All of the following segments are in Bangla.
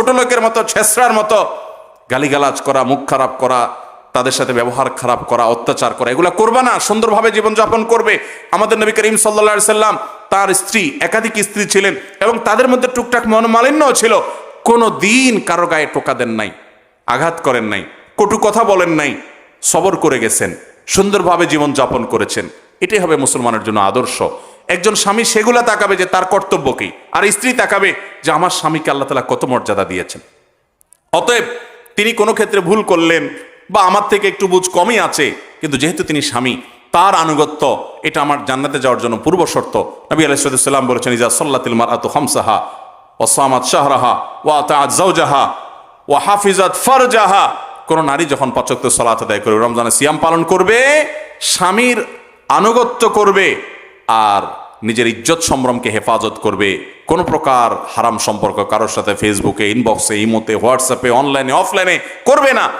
ছোট লোকের মতো ছেসরার মতো গালিগালাজ করা, মুখ খারাপ করা, তাদের সাথে ব্যবহার খারাপ করা, অত্যাচার করা, এগুলো করবে না, সুন্দরভাবে জীবনযাপন করবে। আমাদের নবী করিম সাল্লা সাল্লাম তার স্ত্রী, একাধিক স্ত্রী ছিলেন এবং তাদের মধ্যে টুকটাক মনোমালিন্যও ছিল। কোনো দিন কারও গায়ে টোকা দেন নাই, আঘাত করেন নাই, কটু কথা বলেন নাই, সবর করে গেছেন, সুন্দরভাবে জীবন যাপন করেছেন। এটাই হবে মুসলমানের জন্য আদর্শ। একজন স্বামী সেগুলা তাকাবে যে তার কর্তব্য কি? আর স্ত্রী তাকাবে যে আমার স্বামীকে আল্লাহ তালা কত মর্যাদা দিয়েছেন। অতএব তিনি কোনো ক্ষেত্রে ভুল করলেন বা আমার থেকে একটু বুঝ কমই আছে, কিন্তু যেহেতু তিনি স্বামী, তার আনুগত্য, এটা আমার জান্নাতে যাওয়ার জন্য পূর্ব শর্ত। নবী আলাইসাল্লাম বলেছেন, ইজা সাল্লাতিল মার আত হামসাহা ও সামাত শাহরাহা ওয়া জাওজাহা ও হাফিজাত ফরজাহা। কোন নারী যখন পাচক্ত সলাত আদায় করবে রমজানে সিয়াম পালন করবে, স্বামীর আনুগত্য করবে, আর নিজের ইজ্জত সম্ভ্রমকে হেফাজত করবে। কোনো প্রকার হারাম সম্পর্ক কারোর সাথে ফেসবুকে ইনবক্সে ইমোতে হোয়াটসঅ্যাপে অনলাইনে অফলাইনে করবে না।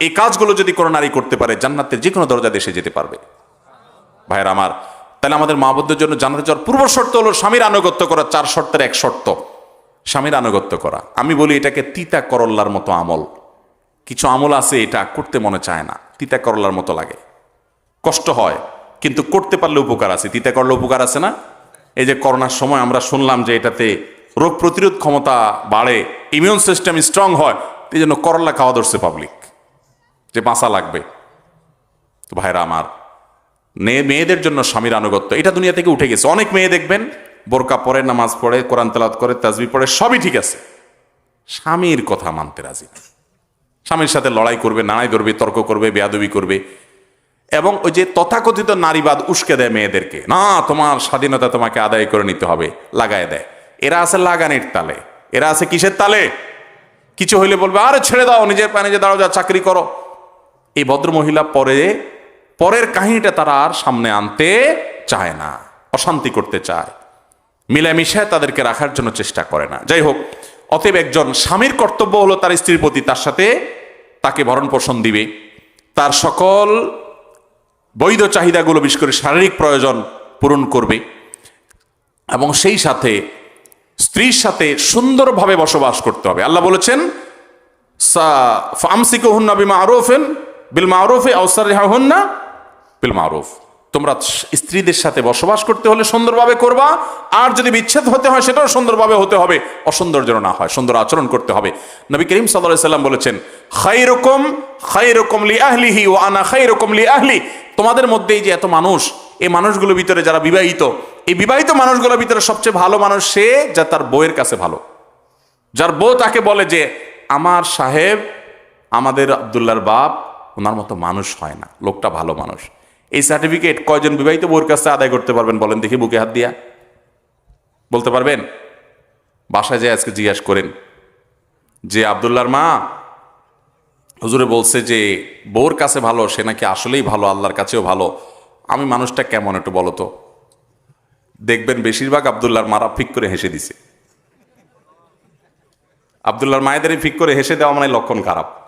এই কাজগুলো যদি কোনো নারী করতে পারে, জান্নাতের যে কোনো দরজা দেশে যেতে পারবে। ভাইয়ের আমার, তাহলে আমাদের মা বোনদের জন্য জানাতে যাওয়ার পূর্ব শর্ত হলো স্বামীর আনুগত্য করা, চার শর্তের এক শর্ত। স্বামীর আনুগত্য করা। আমি বলি এটাকে তিতা করল্লার মতো আমল। কিছু আমল আছে এটা করতে মনে চায় না। তিতা করল্লার মতো লাগে। কষ্ট হয়, কিন্তু করতে পারলে উপকার আছে। তিতা করলে উপকার আছে না? এই যে করোনার সময় আমরা শুনলাম যে এটাতে রোগ প্রতিরোধ ক্ষমতা বাড়ে ইমিউন সিস্টেম স্ট্রং হয়, এই জন্য করলা খাওয়া ধরছে পাবলিক যে বাঁচা লাগবে। তো ভাইরা আমার মেয়ে মেয়েদের জন্য স্বামীর আনুগত্য, এটা দুনিয়া থেকে উঠে গেছে। অনেক মেয়ে দেখবেন, বোরকা পড়ে নামাজ পড়ে, কোরআন তেলাত করে, তাজবি পড়ে, সবই ঠিক আছে। স্বামীর কথা মানতে রাজি। স্বামীর সাথে লড়াই করবে, নাড়াই ধরবে, তর্ক করবে, বেয়াদবি করবে। এবং ওই যে তথাকথিত নারীবাদ উস্কে দেয় মেয়েদেরকে। না, তোমার স্বাধীনতা তোমাকে আদায় করে নিতে হবে, লাগায় দেয়। এরা আছে লাগানের তালে। এরা আছে কিসের তালে? কিছু হইলে বলবে, আরে ছেড়ে দাও, নিজের পায়ে নিজে দাঁড়াও, যা চাকরি করো। এই ভদ্র মহিলা পরে, পরের কাহিনীটা তারা আর সামনে আনতে চায় না, অশান্তি করতে চায়। মিলামিশায় তাদেরকে রাখার জন্য চেষ্টা করে না। যাই হোক, অতএব একজন স্বামীর কর্তব্য হলো তার স্ত্রীর প্রতি তার সাথে তাকে ভরণ পোষণ দিবে। তার সকল বৈধ চাহিদাগুলো, বিশেষ করে শারীরিক প্রয়োজন পূরণ করবে। এবং সেই সাথে স্ত্রীর সাথে সুন্দরভাবে বসবাস করতে হবে। আল্লাহ বলেছেন আরফেন বিল মারুফে আওসার হুন্না বিল তোমরা স্ত্রীদের সাথে বসবাস করতে হলে সুন্দরভাবে করবা, আর যদি বিচ্ছেদ হতে হয় সেটাও সুন্দরভাবে হতে হবে, অসুন্দর যেন না হয়, সুন্দর আচরণ করতে হবে। নবী করিম সাল্লাহ সাল্লাম বলেছেন খাই রকম খাই রকম লি আহলিহি ও আনা খাই রকম লি আহলি। তোমাদের মধ্যেই যে এত মানুষ, এই মানুষগুলোর ভিতরে যারা বিবাহিত, এই বিবাহিত মানুষগুলোর ভিতরে সবচেয়ে ভালো মানুষ সে যা তার বউয়ের কাছে ভালো। যার বউ তাকে বলে যে, আমার সাহেব, আমাদের আবদুল্লার বাপ ওনার মতো মানুষ হয় না, লোকটা ভালো মানুষ। এই সার্টিফিকেট কয়জন বিবাহিত বউর কাছে আদায় করতে পারবেন বলেন দেখি বুকে হাত দিয়া। বলতে পারবেন? বাসায় যে আজকে জিজ্ঞাসা করেন, যে আবদুল্লার মা হুজুরে বলছে যে, বউর কাছে ভালো, সে নাকি আসলেই ভালো, আল্লাহর কাছেও ভালো। আমি মানুষটা কেমন একটু বলো তো? দেখবেন বেশিরভাগ আবদুল্লার মারা ফিক করে হেসে দিছে। আবদুল্লার মায়েদের ফিক করে হেসে দেওয়া মানে লক্ষণ খারাপ।